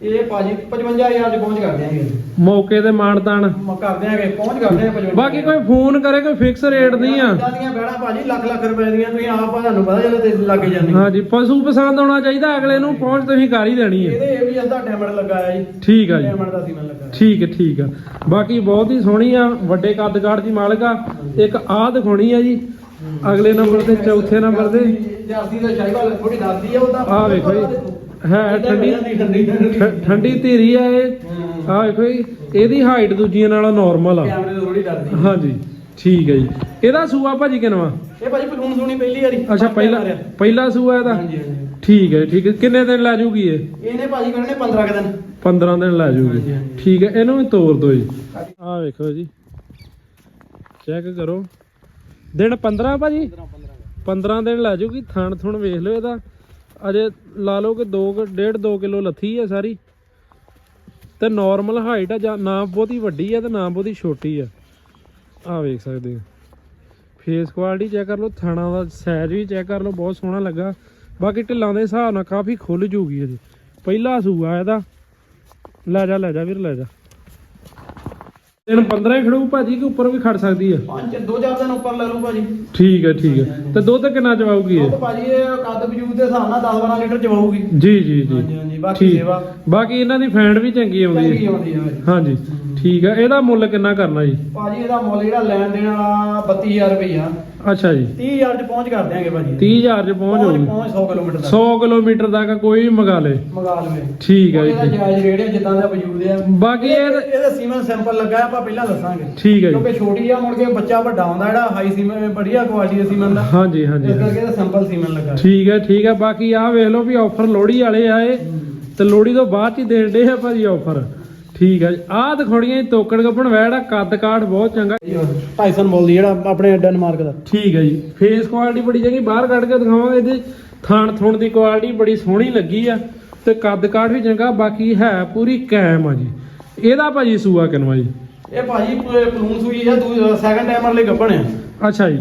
S2: ਇਹ ਭਾਜੀ 55000 ਚ ਪਹੁੰਚ ਕਰ ਦਿਆਂਗੇ
S1: ਮੌਕੇ ਤੇ ਮਾਨਤਾਨ
S2: ਮ- ਕਰ ਦਿਆਂਗੇ ਪਹੁੰਚ ਕਰ ਦਿਆਂਗੇ 55
S1: ਬਾਕੀ ਕੋਈ ਫੋਨ ਕਰੇ ਕੋਈ ਫਿਕਸ ਰੇਟ ਨਹੀਂ ਆ।
S2: ਦੀਆਂ ਬਹਿਣਾ ਭਾਜੀ ਲੱਖ ਲੱਖ ਰੁਪਏ ਦੀਆਂ ਤੁਸੀਂ ਆਪ ਆ ਤੁਹਾਨੂੰ ਪਤਾ ਜਦੋਂ ਤੇ ਲੱਗ ਜਾਂਦੇ
S1: ਹਾਂਜੀ ਪਸ਼ੂ ਪਸੰਦ ਆਉਣਾ ਚਾਹੀਦਾ ਅਗਲੇ ਨੂੰ ਪਹੁੰਚ ਤੁਸੀਂ ਕਰ ਹੀ ਦੇਣੀ ਹੈ।
S2: ਇਹਦੇ ਇਹ ਵੀ ਅਸਦਾ ਡੈਮਡ ਲੱਗਾ ਆ ਜੀ।
S1: ਠੀਕ ਆ ਜੀ।
S2: ਡੈਮਡ ਦਾ ਸੀਮਨ ਲੱਗਾ
S1: ਠੀਕ ਹੈ ਠੀਕ ਆ। ਬਾਕੀ ਬਹੁਤ ਹੀ ਸੋਹਣੀ ਆ ਵੱਡੇ ਕੱਦ ਕਾਠ ਦੀ ਮਾਲਕ ਆ। ਇੱਕ ਆਹ ਦਿਖਾਉਣੀ ਆ ਜੀ ਅਗਲੇ ਨੰਬਰ ਤੇ ਚੌਥੇ ਨੰਬਰ ਤੇ।
S2: ਜਰਸੀ ਦਾ ਸ਼ਾਹੀਵਾਲ ਥੋੜੀ ਦੱਸਦੀ ਆ ਉਹਦਾ
S1: ਆਹ ਵੇਖੋ ਜੀ। ਹੈ ਠੰਡੀ
S2: ਠੰਡੀ
S1: ਧੀਰੀ ਆ ਇਹ। ਆਹ ਵੇਖੋ ਜੀ ਇਹਦੀ ਹਾਈਟ ਦੂਜੀਆਂ ਨਾਲੋਂ ਨਾਰਮਲ ਆ।
S2: ਕੈਮਰੇ ਤੋਂ ਥੋੜੀ ਡਰਦੀ
S1: ਹਾਂਜੀ ਠੀਕ ਹੈ ਜੀ। ਇਹਦਾ ਸੂਆ ਭਾਜੀ ਕਿਨਵਾ
S2: ਇਹ ਭਾਜੀ ਪਲੂਨ ਸੁਣੀ ਪਹਿਲੀ ਵਾਰੀ।
S1: ਅੱਛਾ ਪਹਿਲਾ ਪਹਿਲਾ ਸੂਆ ਇਹਦਾ?
S2: ਹਾਂਜੀ ਹਾਂਜੀ।
S1: ਠੀਕ ਹੈ ਠੀਕ ਹੈ ਕਿੰਨੇ ਦਿਨ ਲੈ ਜੂਗੀ ਇਹ?
S2: ਇਹਨੇ ਭਾਜੀ ਕਰਨੇ 15 ਕੁ ਦਿਨ।
S1: 15 ਦਿਨ ਲੈ ਜੂਗੀ। ਠੀਕ ਹੈ ਇਹਨੂੰ ਵੀ ਤੋੜ ਦਿਓ ਜੀ। ਆਹ ਵੇਖੋ ਜੀ। ਚੈੱਕ ਕਰੋ। ਦਿਨ 15 ਭਾਜੀ? 15 ਦਿਨ ਲੈ ਜੂਗੀ ਥਣ ਥੁਣ ਵੇਖ ਲਓ ਇਹਦਾ। ਅਜੇ ਲਾ ਲਓ ਕਿ 2 ਡੇਢ 2 ਕਿਲੋ ਲੱਥੀ ਹੈ ਸਾਰੀ। ਤੇ ਨਾਰਮਲ ਹਾਈਟ ਆ, ਜਾਂ ਨਾ ਬਹੁਤੀ ਵੱਡੀ ਆ ਤੇ ਨਾ ਬਹੁਤੀ ਛੋਟੀ ਆ। ਆਹ ਵੇਖ ਸਕਦੇ ਹੋ ਫੇਸ ਕੁਆਲਿਟੀ ਚੈੱਕ ਕਰ ਲਓ, ਥਣਾ ਦਾ ਸਾਈਜ਼ ਵੀ ਚੈੱਕ ਕਰ ਲਓ, ਬਹੁਤ ਸੋਹਣਾ ਲੱਗਾ। ਬਾਕੀ ਢਿੱਲਾਂ ਦੇ ਹਿਸਾਬ ਨਾਲ ਕਾਫੀ ਖੁੱਲ ਜੂਗੀ ਇਹਦੀ ਪਹਿਲਾ ਸੂਆ ਇਹਦਾ। ਲੈ ਜਾ ਲੈ ਜਾ ਵੀਰ, ਲੈ ਜਾ। ਦਿਨ 15 ਹੀ ਖੜੂ ਭਾਜੀ ਕਿ ਉੱਪਰ ਵੀ ਖੜ ਸਕਦੀ ਹੈ
S2: ਪੰਜ ਦੋ ਚਾਰ ਦਿਨ ਉੱਪਰ ਲੈ ਲੂ ਭਾਜੀ।
S1: ਠੀਕ ਹੈ ਠੀਕ ਹੈ ਤੇ ਦੁੱਧ ਕਿੰਨਾ ਚਵਾਉਗੀ ਇਹ?
S2: ਦੁੱਧ ਭਾਜੀ ਇਹ ਕੱਦ ਵਜੂਦ ਦੇ ਹਿਸਾਬ ਨਾਲ 10 12 ਲੀਟਰ ਚਵਾਊਗੀ।
S1: ਜੀ ਜੀ ਜੀ।
S2: ਹਾਂਜੀ ਬਾਕੀ
S1: ਠੀਕ।
S2: ਸੇਵਾ।
S1: ਬਾਕੀ ਇਹਨਾਂ ਦੀ ਫੈਂਡ ਵੀ ਚੰਗੀ ਆਉਂਦੀ
S2: ਚੰਗੀ
S1: ਹੈ
S2: ਆਉਂਦੀ ਹੈ ਭਾਜੀ।
S1: ਹਾਂਜੀ। ਠੀਕ ਹੈ ਇਹਦਾ ਮੁੱਲ ਕਿੰਨਾ ਕਰਨਾ ਜੀ?
S2: ਭਾਜੀ ਇਹਦਾ ਮੁੱਲ ਜਿਹੜਾ ਲੈਣ ਦੇਣ ਵਾਲਾ 32000 ਰੁਪਈਆ
S1: ਅੱਛਾ ਜੀ।
S2: 30000 ਚ ਪਹੁੰਚ ਕਰ ਦਿਆਂਗੇ ਭਾਜੀ।
S1: 30000 ਚ ਪਹੁੰਚ ਜਾਊਗੀ।
S2: ਪਹੁੰਚ 100 ਕਿਲੋਮੀਟਰ ਦਾ
S1: 100 ਕਿਲੋਮੀਟਰ ਤੱਕ ਕੋਈ ਵੀ ਮੰਗਾ ਲੇ।
S2: ਮੰਗਾ ਲਵੇ।
S1: ਠੀਕ ਹੈ ਜੀ
S2: ਇਹਦਾ। ਜਾਇਜ਼ ਰੇਟ ਹੈ ਜਿੱਦਾਂ ਦਾ ਵਜੂਦ ਹੈ
S1: ਬਾਕੀ ਇਹ
S2: ਇਹਦਾ ਸੀਮਨ ਸੈਂਪਲ ਲੱਗਾ ਆਪਾਂ ਪਹਿਲਾਂ ਦੱਸਾਂਗੇ।
S1: ਠੀਕ ਹੈ ਜੀ।
S2: ਕਿਉਂਕਿ ਛੋਟੀ ਆ ਮੁੜ ਕੇ ਬੱਚਾ ਵੱਡਾ ਹੁੰਦਾ ਜਿਹੜਾ ਹਾਈ ਸੀਮਨ ਬੜੀਆ ਕੁਆਲਿਟੀ ਦਾ ਸੀਮਨ ਦਾ।
S1: ਹਾਂਜੀ ਹਾਂਜੀ
S2: ਇਸ ਕਰਕੇ ਇਹਦਾ ਸੈਂਪਲ ਸੀਮਨ ਲੱਗਾ।
S1: ਠੀਕ ਹੈ ਠੀਕ ਹੈ ਬਾਕੀ ਆਹ ਵੇਖ ਲਓ ਵੀ ਆਫਰ ਲੋਹੜੀ ਵਾਲੇ ਆਏ ਤੇ ਲੋਹੜੀ ਤੋਂ ਬਾਅਦ ਹੀ ਦੇਣ ਦੇ ਆ ਭਾਜੀ ਆਫਰ ਠੀਕ ਹੈ ਜੀ। ਆਹ ਦਿਖਾਉਣੀਆਂ ਜੀ ਤੋਕੜ ਗੱਪਣ ਵੈੜਾ ਕੱਦ ਕਾਠ ਬਹੁਤ ਚੰਗਾ।
S2: ਟਾਈਸਨ ਮੁੱਲ ਦੀ ਜਿਹੜਾ ਆਪਣੇ ਡੈਨਮਾਰਕ ਦਾ।
S1: ਠੀਕ ਹੈ ਜੀ। ਫੇਸ ਕੁਆਲਿਟੀ ਬੜੀ ਚੰਗੀ ਬਾਹਰ ਕੱਢ ਕੇ ਦਿਖਾਵਾਂਗੇ ਇਹਦੇ। ਥਾਣ ਥੁਣ ਦੀ ਕੁਆਲਿਟੀ ਬੜੀ ਸੋਹਣੀ ਲੱਗੀ ਆ ਤੇ ਕੱਦ ਕਾਠ ਵੀ ਚੰਗਾ ਬਾਕੀ ਹੈ ਪੂਰੀ ਕਾਇਮ ਆ ਜੀ। ਇਹਦਾ ਭਾਜੀ ਸੂਆ ਕਿਨਵਾ ਜੀ?
S2: ਇਹ ਭਾਜੀ ਪਲੂਨ ਸੂਈ ਆ ਦੂ ਸੈਕੰਡ ਟਾਈਮਰ ਲਈ ਗੱਭਣ ਆ।
S1: ਅੱਛਾ ਜੀ।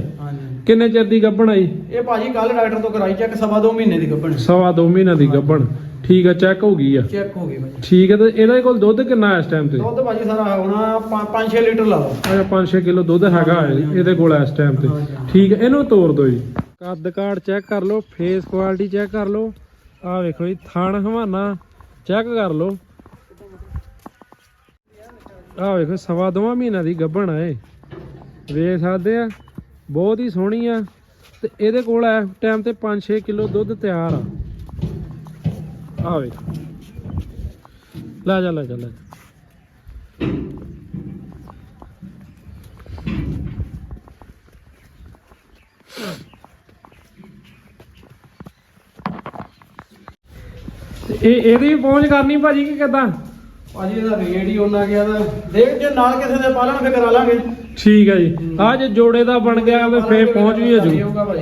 S1: ਕਿੰਨੇ ਚਿਰ ਦੀ ਗੱਭਣ ਆਈ
S2: ਇਹ ਭਾਜੀ ਕੱਲ ਡਾਕਟਰ ਤੋਂ ਕਰਾਈ ਚੈੱਕ ਸਵਾ ਦੋ ਮਹੀਨੇ ਦੀ ਗੱਭਣ
S1: ਸਵਾ ਦੋ ਮਹੀਨਿਆਂ ਦੀ ਗੱਭਣ। ਠੀਕ ਆ ਚੈੱਕ ਹੋ ਗਈ ਆ।
S2: ਚੈੱਕ ਹੋ ਗਈ ਭਾਜੀ।
S1: ਠੀਕ ਹੈ ਤੇ ਇਹਦੇ ਕੋਲ ਦੁੱਧ ਕਿੰਨਾ ਇਸ ਟਾਈਮ ਤੇ?
S2: ਦੁੱਧ ਭਾਜੀ ਸਾਰਾ ਹੋਣਾ 5-6 ਲੀਟਰ ਲਾ ਲਓ।
S1: ਅੱਛਾ 5-6 ਕਿਲੋ ਦੁੱਧ ਹੈਗਾ ਇਹਦੇ ਕੋਲ ਇਸ ਟਾਈਮ ਤੇ। ਠੀਕ ਹੈ ਇਹਨੂੰ ਤੋੜ ਦਿਓ ਜੀ। ਕੱਦ ਕਾਠ ਚੈੱਕ ਕਰ ਲਓ ਫੇਸ ਕੁਆਲਿਟੀ ਚੈੱਕ ਕਰ ਲਓ। ਆਹ ਵੇਖੋ ਜੀ ਥਣ ਹਵਾਨਾ ਚੈੱਕ ਕਰ ਲਓ। ਆਹ ਵੇਖੋ ਸਵਾ ਦੋਵਾਂ ਮਹੀਨਿਆਂ ਦੀ ਗੱਭਣ ਆ ਇਹ। ਵੇਖ ਸਕਦੇ ਆ? ਬਹੁਤ ਹੀ ਸੋਹਣੀ ਆ ਤੇ ਇਹਦੇ ਕੋਲ ਇਸ ਟਾਈਮ ਤੇ 5-6 ਕਿਲੋ ਦੁੱਧ ਤਿਆਰ ਆ। ਆਹ ਲੈ ਜਾ ਲੈ ਜਾ, ਲੈ ਇਹ, ਇਹਦੀ ਪਹੁੰਚ ਕਰਨੀ ਭਾਜੀ ਕਿ ਕਿਦਾਂ?
S2: ਭਾਜੀ ਇਹਦਾ ਰੇਟ ਹੀ ਉਹਨਾਂ ਗਿਆ ਦਾ ਦੇਖ, ਜੇ ਨਾਲ ਕਿਸੇ ਦੇ ਪਾਲਣ ਫੇ ਕਰਾ ਲਾਂਗੇ।
S1: ਠੀਕ ਹੈ ਜੀ। ਆ ਜੇ ਜੋੜੇ ਦਾ ਬਣ ਗਿਆ ਤੇ ਫੇਰ ਪਹੁੰਚ ਵੀ ਹੋ
S2: ਹੋਊਗਾ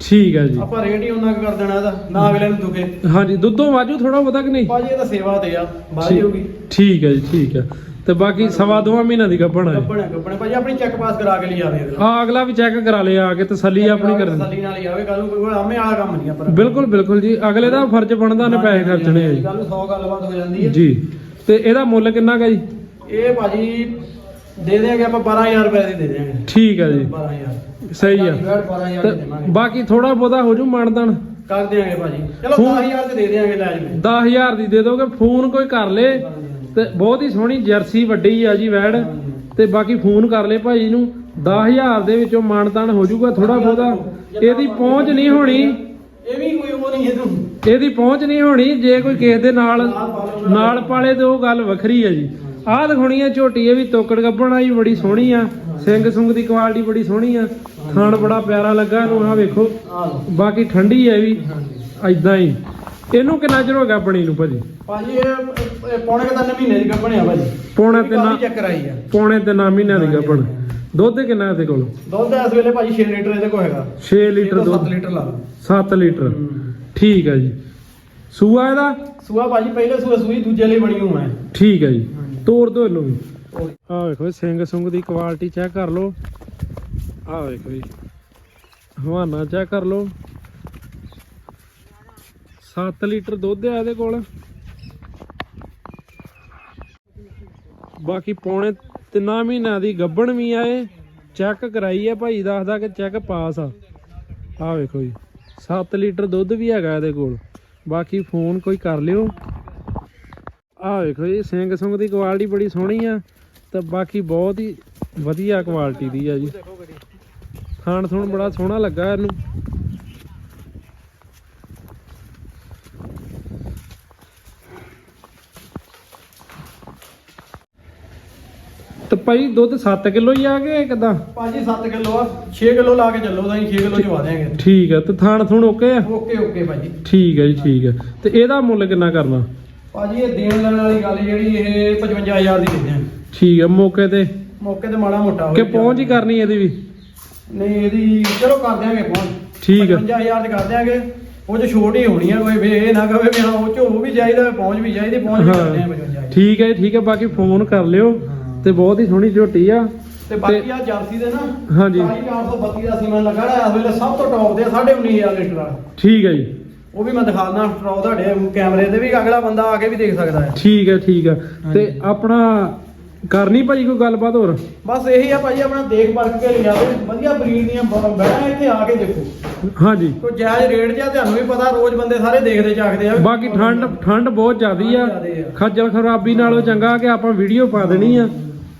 S1: ਠੀਕ ਹੈ ਜੀ।
S2: ਆਪਾਂ ਰੇਟ ਹੀ ਉਹਨਾਂ ਕਰ ਦੇਣਾ ਇਹਦਾ ਨਾ ਅਗਲੇ ਨੂੰ ਦੁਖੇ।
S1: ਹਾਂਜੀ ਦੁੱਧੋਂ ਵਾਜੂ ਥੋੜਾ ਬਹੁਤਾ ਕਿ ਨਹੀਂ?
S2: ਭਾਜੀ ਇਹ ਤਾਂ ਸੇਵਾ ਤੇ ਆ
S1: ਠੀਕ-
S2: ਹੋਊਗੀ
S1: ਠੀਕ ਹੈ ਜੀ ਠੀਕ ਹੈ। ਤੇ ਬਾਕੀ ਸਵਾ ਦੋਵਾਂ ਮਹੀਨਿਆਂ ਦੀ ਗੱਭਣ ਹੈ
S2: ਗੱਪਣੇ ਗੱਪਣੇ ਭਾਜੀ ਆਪਣੀ ਚੈੱਕ ਪਾਸ ਕਰਾ ਕੇ ਲਈ ਆਵੇ ਨਾਲ
S1: ਆ ਅਗਲਾ ਵੀ ਚੈੱਕ ਕਰਾ ਲਿਆ ਆ ਕੇ ਤਸੱਲੀ ਆਪਣੀ ਕਰਨ।
S2: ਤਸੱਲੀ ਨਾਲ ਹੀ ਆਵੇ ਕੱਲ ਨੂੰ ਕੋਈ ਆਮੇ ਵਾਲਾ ਕੰਮ ਨਹੀਂ ਆਪਾਂ
S1: ਬਿਲਕੁਲ ਬਿਲਕੁਲ ਜੀ। ਅਗਲੇ ਦਾ ਫਰਜ਼ ਬਣਦਾ ਨੇ ਪੈਸੇ ਖਰਚਣੇ ਆ ਜੀ।
S2: ਕੱਲ ਨੂੰ 100 ਗੱਲਬਾਤ ਹੋ ਜਾਂਦੀ ਹੈ।
S1: ਜੀ। ਤੇ ਇਹਦਾ ਮੁੱਲ ਕਿੰਨਾ ਗਾ ਜੀ?
S2: ਇਹ ਭਾਜੀ ਦੇ ਦੇਾਂਗੇ ਆਪਾਂ 12000 ਰੁਪਏ ਦੀ ਦੇ ਦੇਾਂਗੇ
S1: ਠੀਕ ਹੈ ਜੀ।
S2: 12000
S1: ਸਹੀ ਆ।
S2: 12000
S1: ਤੇ
S2: ਦੇ ਦੇਵਾਂਗੇ।
S1: ਬਾਕੀ ਥੋੜਾ ਬਹੁਤਾ ਹੋ ਜੂ ਮਾਨਦਾਨ।
S2: ਕਰ ਦੇਾਂਗੇ ਭਾਜੀ। ਚਲੋ
S1: ਫੋਨ-
S2: 10000 ਤੇ ਦੇ ਦੇਾਂਗੇ ਲੈ ਜੀ।
S1: 10000 ਦੀ ਦੇ ਦੋਗੇ ਫੋਨ ਕੋਈ ਕਰ ਲੇ। ਤੇ ਬਹੁਤ ਹੀ ਸੋਹਣੀ ਜਰਸੀ ਵੱਡੀ ਆ ਜੀ ਵੈੜ। ਤੇ ਬਾਕੀ ਫੋਨ ਕਰ ਲੇ ਭਾਈ ਨੂੰ। 10000 ਦੇ ਵਿੱਚੋਂ ਮਾਨਦਾਨ ਹੋ ਜਾਊਗਾ ਥੋੜਾ ਬਹੁਤਾ। ਇਹਦੀ ਪਹੁੰਚ ਨਹੀਂ ਹੋਣੀ।
S2: ਇਹ ਵੀ ਕੋਈ ਉਹ ਨਹੀਂ ਤੂੰ
S1: ਇਹਦੀ ਪਹੁੰਚ ਨਹੀਂ ਹੋਣੀ। ਜੇ ਕੋਈ ਕਿਸੇ ਦੇ ਨਾਲ ਨਾਲ ਪਾਲੇ ਤੇ ਉਹ ਗੱਲ ਵੱਖਰੀ ਹੈ ਜੀ। ਆਹ ਦਿਖਾਉਣੀ ਹੈ ਝੋਟੀ ਇਹ ਵੀ ਤੋਕੜ ਗੱਬਣ ਆਈ ਬੜੀ ਸੋਹਣੀ ਆ। ਸਿੰਘ ਸੁੰਗ ਦੀ ਕੁਆਲਿਟੀ ਬੜੀ ਸੋਹਣੀ ਆ। ਥਣ ਬੜਾ ਪਿਆਰਾ ਲੱਗਾ ਇਹਨੂੰ ਆਹ ਵੇਖੋ।
S2: ਆ
S1: ਬਾਕੀ ਠੰਡੀ ਹੈ ਵੀ ਐਦਾਂ ਹੀ। ਇਹਨੂੰ ਕਿੰਨਾ ਚਿਰ ਹੋ ਗਿਆ ਬਣੀ ਨੂੰ ਭਾਜੀ?
S2: ਭਾਜੀ ਇਹ ਪੌਣੇ ਤਿੰਨ ਮਹੀਨੇ ਦੀ ਗੱਭਣ ਆ ਭਾਜੀ।
S1: ਪੌਣੇ ਤਿੰਨ
S2: ਆ।
S1: ਪੌਣੇ ਤਿੰਨ ਮਹੀਨਿਆਂ ਦੀ ਗੱਭਣ। ਦੁੱਧ ਕਿੰਨਾ ਇਹਦੇ ਕੋਲ?
S2: ਦੁੱਧ ਇਸ ਵੇਲੇ ਭਾਜੀ 6 ਲੀਟਰ ਇਹਦੇ ਕੋਲ ਹੈਗਾ।
S1: 6 ਲੀਟਰ
S2: 7
S1: ਦੁੱਧ।
S2: ਲੀਟਰ ਲਾ ਲਓ।
S1: 7 ਲੀਟਰ। ਠੀਕ ਹੈ ਜੀ। ਸੂਆ ਇਹਦਾ?
S2: ਸੂਆ ਭਾਜੀ ਪਹਿਲੇ ਸੂਆ ਸੂਈ ਦੂਜੇ ਲਈ ਬਣੀ ਹੋਣਾ ਹੈ
S1: ਠੀਕ ਹੈ ਜੀ। ਤੋੜ ਦੋ ਇਹਨੂੰ ਵੀ। ਆਹ ਵੇਖੋ ਸਿੰਘ ਸੁੰਗ ਦੀ ਕੁਆਲਿਟੀ ਚੈੱਕ ਕਰ ਲਓ। ਆਹ ਵੇਖੋ ਜੀ, ਹਵਾਨਾ ਚੈੱਕ ਕਰ ਲਓ। 7 ਲੀਟਰ ਦੁੱਧ ਆ ਇਹਦੇ ਕੋਲ। ਬਾਕੀ ਪੌਣੇ ਤਿੰਨਾਂ ਮਹੀਨਿਆਂ ਦੀ ਗੱਭਣ ਵੀ ਆ ਇਹ। ਚੈੱਕ ਕਰਾਈ ਆ ਭਾਈ ਦੱਸਦਾ ਕਿ ਚੈੱਕ ਪਾਸ ਆ। ਆਹ ਵੇਖੋ ਜੀ 7 ਲੀਟਰ ਦੁੱਧ ਵੀ ਹੈਗਾ ਇਹਦੇ ਕੋਲ। ਬਾਕੀ ਫੋਨ ਕੋਈ ਕਰ ਲਿਓ। ਆਹ ਵੇਖੋ ਜੀ ਸਿੰਘ ਸੁੰਗ ਦੀ ਕੁਆਲਿਟੀ ਬੜੀ ਸੋਹਣੀ ਆ ਤੇ ਬਾਕੀ ਬਹੁਤ ਹੀ ਵਧੀਆ ਕੁਆਲਿਟੀ ਦੀ ਆ ਜੀ। ਖਾਣ ਥੁਣ ਬੜਾ ਸੋਹਣਾ ਲੱਗਾ ਇਹਨੂੰ। ਤੇ ਭਾਈ ਦੁੱਧ 7 ਕਿਲੋ ਹੀ ਆ ਗਏ ਕਿਦਾਂ
S2: ਭਾਜੀ 7 ਕਿਲੋ ਆ। 6 ਕਿਲੋ ਲਾ ਕੇ ਚੱਲੋ ਤਾਂ 6 ਕਿਲੋ ਚਵਾ ਦੇਾਂਗੇ
S1: ਠੀਕ ਆ ਤੇ ਥਾਣ ਥੁਣ ਓਕੇ ਆ?
S2: ਓਕੇ ਓਕੇ ਭਾਜੀ।
S1: ਠੀਕ ਹੈ ਜੀ ਠੀਕ ਹੈ ਤੇ ਇਹਦਾ ਮੁੱਲ ਕਿੰਨਾ ਕਰਨਾ?
S2: ਭਾਜੀ ਇਹ ਦੇਣ ਲੈਣ ਵਾਲੀ ਗੱਲ ਜਿਹੜੀ ਇਹ 55000 ਦੀ ਦਿੰਦੇ ਆ।
S1: ਠੀਕ ਹੈ ਮੌਕੇ ਤੇ।
S2: ਮੌਕੇ ਤੇ ਮਾੜਾ ਮੋਟਾ
S1: ਕਿ ਪਹੁੰਚ ਹੀ ਕਰਨੀ ਇਹਦੀ ਵੀ?
S2: ਨਹੀਂ ਇਹਦੀ ਚਲੋ ਕਰ ਦਿਆਂਗੇ ਪਹੁੰਚ।
S1: ਠੀਕ ਹੈ
S2: 55000 ਤੇ ਕਰ ਦਿਆਂਗੇ। ਉਹ ਚ ਛੋਟ ਹੀ ਹੋਣੀ ਆ ਕੋਈ ਵੀ ਇਹ ਨਾ ਕਹੇ ਵੀ ਹਾਂ ਉਹ ਚ ਵੀ ਚਾਹੀਦਾ ਪਹੁੰਚ ਵੀ ਚਾਹੀਦੀ ਪਹੁੰਚ ਵੀ ਕਰਦੇ ਆ
S1: ਹਾਂ
S2: 55000
S1: ਠੀਕ ਹੈ ਠੀਕ ਹੈ ਬਾਕੀ ਫੋਨ ਕਰ ਲਿਓ।
S2: ਹਾਂ।
S1: ਤੇ ਬਹੁਤ ਹੀ ਸੋਹਣੀ ਝੋਟੀ ਆ।
S2: ਤੇ ਬਾਕੀ ਆ ਜਰਸੀ ਦੇ ਨਾ
S1: ਹਾਂਜੀ।
S2: 40432 ਦਾ ਸੀਮਨ ਲੱਗਾ ਹੈ ਇਸ ਵੇਲੇ ਸਭ ਤੋਂ ਟੌਪ ਦੇ 19500 ਲੀਟਰ ਵਾਲਾ।
S1: ਠੀਕ ਹੈ ਜੀ।
S2: ਉਹ ਵੀ ਮੈਂ ਦਿਖਾ ਦਿੰਦਾ ਟਰੋ ਤੁਹਾਡੇ ਕੈਮਰੇ ਤੇ ਵੀ ਅਗਲਾ ਬੰਦਾ ਆ ਕੇ ਵੀ ਦੇਖ ਸਕਦਾ ਹੈ।
S1: ਠੀਕ ਹੈ ਠੀਕ ਹੈ। ਤੇ। ਆਪਣਾ ਕਰਨੀ ਭਾਜੀ ਕੋਈ ਗੱਲਬਾਤ ਹੋਰ?
S2: ਬਸ ਇਹੀ ਆ ਭਾਜੀ ਆਪਣਾ ਦੇਖ ਪਰਖ ਕੇ ਲਿਆ ਤੇ ਵਧੀਆ ਬਰੀਡ ਦੀਆਂ ਬ- ਬਹਿਣਾ ਇੱਥੇ ਆ ਕੇ ਦੇਖੋ।
S1: ਹਾਂਜੀ।
S2: ਕੋਈ ਜਾਇਜ਼ ਰੇਟ ਜਿਆ ਤੁਹਾਨੂੰ ਵੀ ਪਤਾ ਰੋਜ਼ ਬੰਦੇ ਸਾਰੇ ਦੇਖਦੇ ਚਾਖਦੇ ਆ।
S1: ਬਾਕੀ ਠੰਡ ਠੰਡ ਬਹੁਤ ਜ਼ਿਆਦੀ ਆ। ਖੱਜਲ ਖਰਾਬੀ ਨਾਲੋਂ ਚੰਗਾ ਕਿ ਆਪਾਂ ਵੀਡੀਓ ਪਾ ਦੇਣੀ ਆ।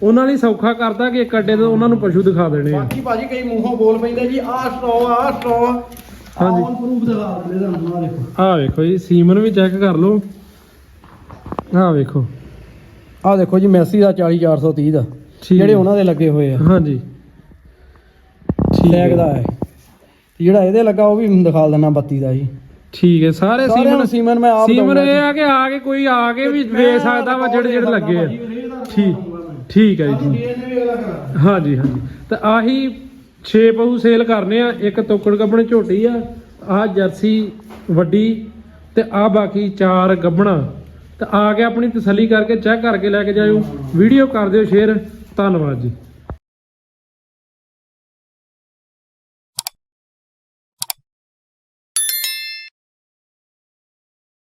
S1: ਉਹਨਾਂ ਲਈ ਸੌਖਾ ਕਰਦਾ ਕਿ ਇੱਕ ਅੱਡੇ ਤੋਂ ਉਹਨਾਂ ਨੂੰ ਪਸ਼ੂ ਦਿਖਾ ਦੇਣੇ ਆ।
S2: ਬਾਕੀ ਭਾਜੀ ਕਈ ਮੂੰਹੋਂ ਬੋਲ ਪੈਂਦੇ ਜੀ ਆਹ ਸਟਰੋ ਆਹ ਸਟਰੋ
S1: ਹਾਂਜੀ।
S2: ਆਨ ਪ੍ਰੂਫ ਦਿਖਾ ਦਿੰਦੇ ਤੁਹਾਨੂੰ ਆਹ ਦੇਖੋ।
S1: ਆਹ ਵੇਖੋ ਜੀ ਸੀਮਨ ਵੀ ਚੈੱਕ ਕਰ ਲਓ। ਆਹ ਵੇਖੋ।
S2: ਆਹ ਦੇਖੋ ਜੀ ਮੈਸੀ ਦਾ 40430 ਦਾ।
S1: ਠੀਕ
S2: ਜਿਹੜੇ। ਉਹਨਾਂ ਦੇ ਲੱਗੇ ਹੋਏ ਆ।
S1: ਹਾਂਜੀ। ਠੀਕ ਹੈ।
S2: ਦਾ ਹੈ। ਤੇ ਜਿਹੜਾ ਇਹਦੇ ਲੱਗਾ ਉਹ ਵੀ ਦਿਖਾ ਦਿੰਦਾ 32 ਦਾ ਜੀ।
S1: ਠੀਕ ਹੈ ਸਾਰੇ
S2: ਸਾਰਿਆਂ
S1: ਸੀਮਨ
S2: ਨੂੰ ਸੀਮਨ ਮੈਂ ਆਪ
S1: ਸੀਮਨ
S2: ਦਊਂਗਾ
S1: ਇਹ। ਆ ਕਿ ਆ ਕੇ ਕੋਈ ਆ ਕੇ ਵੀ ਵੇਚ ਸਕਦਾ ਵਾ ਜਿਹੜੇ ਜਿਹੜੇ ਲੱਗੇ ਆ। ਠੀਕ। ਠੀਕ ਹੈ ਜੀ ਠੀਕ।
S2: DNA ਵੀ ਅਗਲਾ ਕਰਾ
S1: ਹਾਂਜੀ ਹਾਂਜੀ। ਤੇ ਆਹੀ 6 ਪਹੂ ਸੇਲ ਕਰਨੇ ਆ, ਇੱਕ ਤੋਕੜ ਗੱਬਣ ਝੋਟੀ ਆ ਆਹ ਜਰਸੀ ਵੱਡੀ ਤੇ ਆ ਬਾਕੀ ਚਾਰ ਗੱਬਣਾ। ਤੇ ਆ ਕੇ ਆਪਣੀ ਤਸੱਲੀ ਕਰਕੇ ਚੈੱਕ ਕਰਕੇ ਲੈ ਕੇ ਜਾਇਓ। ਵੀਡੀਓ ਕਰ ਦਿਓ, ਸ਼ੇਅਰ। ਧੰਨਵਾਦ ਜੀ।